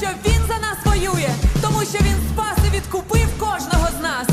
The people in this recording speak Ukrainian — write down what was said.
що він за нас воює, тому що він спас і відкупив кожного з нас.